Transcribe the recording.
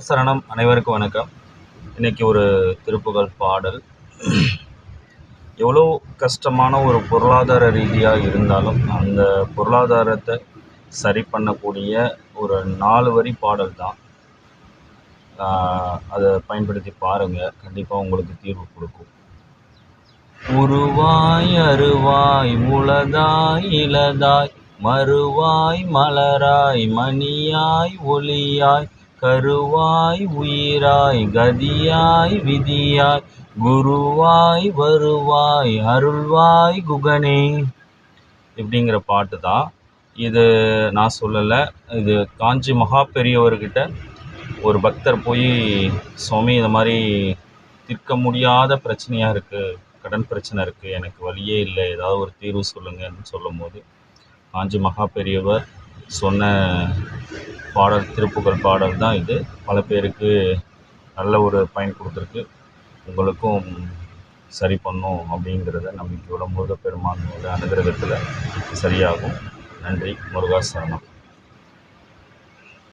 சரணம். அனைவருக்கும் வணக்கம். இன்னைக்கு ஒரு திருப்புகழ் பாடல். எவ்வளோ கஷ்டமான ஒரு பொருளாதார ரீதியாக இருந்தாலும் அந்த பொருளாதாரத்தை சரி பண்ணக்கூடிய ஒரு நாலு வரி பாடல் தான். ஆஹ் அதை பயன்படுத்தி பாருங்கள் கண்டிப்பாக உங்களுக்கு தீர்வு கொடுக்கும். உருவாய் அருவாய் உளதாய் இளதாய் மறுவாய் மலராய் மணியாய் ஒளியாய் கருவாய் உயிராய் கதியாய் விதியாய் குருவாய் வருவாய் அருள்வாய் குகனே. இப்படிங்கிற பாட்டு தான் இது நான் சொல்லலை. இது காஞ்சி மகா பெரியவர்கிட்ட ஒரு பக்தர் போய் சுவாமி இந்த மாதிரி தீர்க்க முடியாத பிரச்சனையாக இருக்குது கடன் பிரச்சனை இருக்குது எனக்கு வழியே இல்லை ஏதாவது ஒரு தீர்வு சொல்லுங்கன்னு சொல்லும்போது காஞ்சி மகா பெரியவர் சொன்ன பாடல் திருப்புகழ் பாடல் தான் இது. பல பேருக்கு நல்ல ஒரு பயன் கொடுத்துருக்கு. உங்களுக்கும் சரி பண்ணும் அப்படிங்கிறத நம்பிக்கையோட முருகப்பெருமானோட அனுகிரகத்தில் சரியாகும். நன்றி முருகா சரணம்